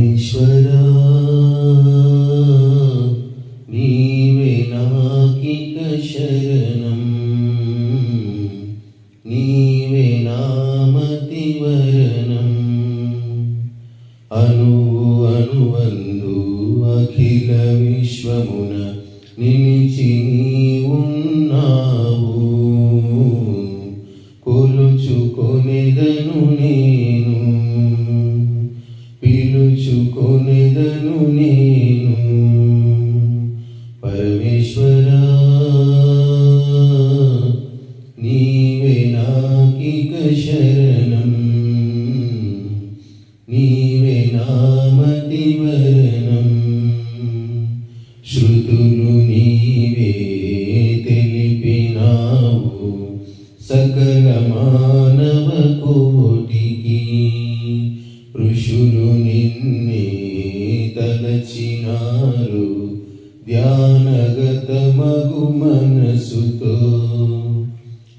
పరమేశ్వరా నీవే నాకిక శరణం. నీవే నామతి వరణం. అణువు అణువందు అఖిల విశ్వమున నిలిచి ఉన్నావు. కొలుచుకొనిదను నేను పిలుచుకొనెదను నేను. పరమేశ్వరా నీవే నాకిక శరణం. నీవే నామతి శృతులు నీవే తెలిపినావు. సకల మానవ కోటికి శిష్యులు నిన్నే తలచినారు. ధ్యానగతమగు మనసుతో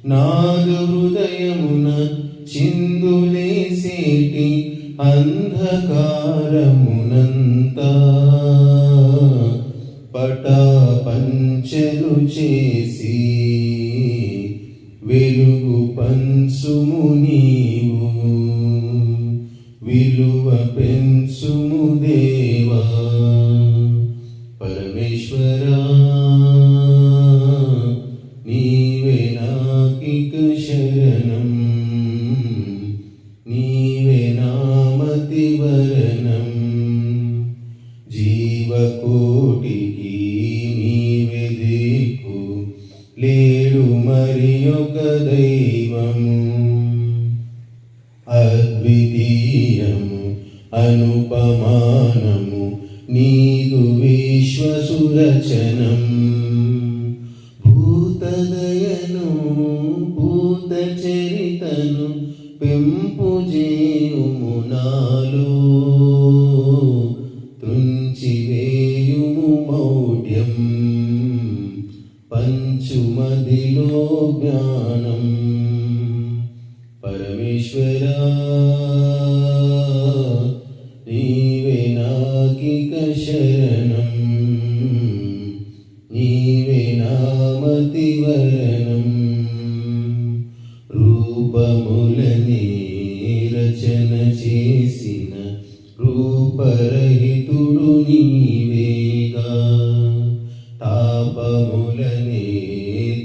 నాదు హృదయమున చిందులేసేటి అంధకారమునంతా పటా పంచలు చేసి వెలుగు పంచుముని విలువ పెంచుము దేవా. పరమేశ్వరా నీవే నాకిక శరణం. నీవే నామతి వరణం. జీవకోటికి నీవే దిక్కు. లేడు మరి ఒక దైవము అనుపమానము నీదు విశ్వసురచనం. భూతదయను భూత చరితను పెంపు చేయుము నాలో. త్రుంచివేయుము మౌఢ్యం పంచుమదిలో జ్ఞానం. పరమేశ్వరా. రూపరహితుడు నీవేగా తాపములనే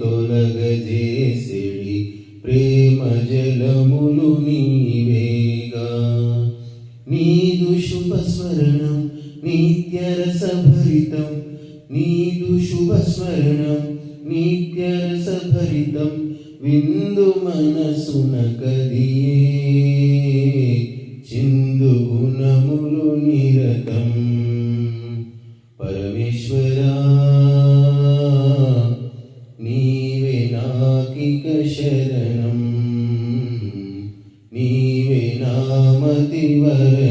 తొలగజేసిడి. ప్రేమ జలములు నీవేగా నీదు శుభస్మరణం నిత్యరసభరితం నీదు శుభస్మరణం నిత్యరసభరితం విందు మనసున కదియే திருவர்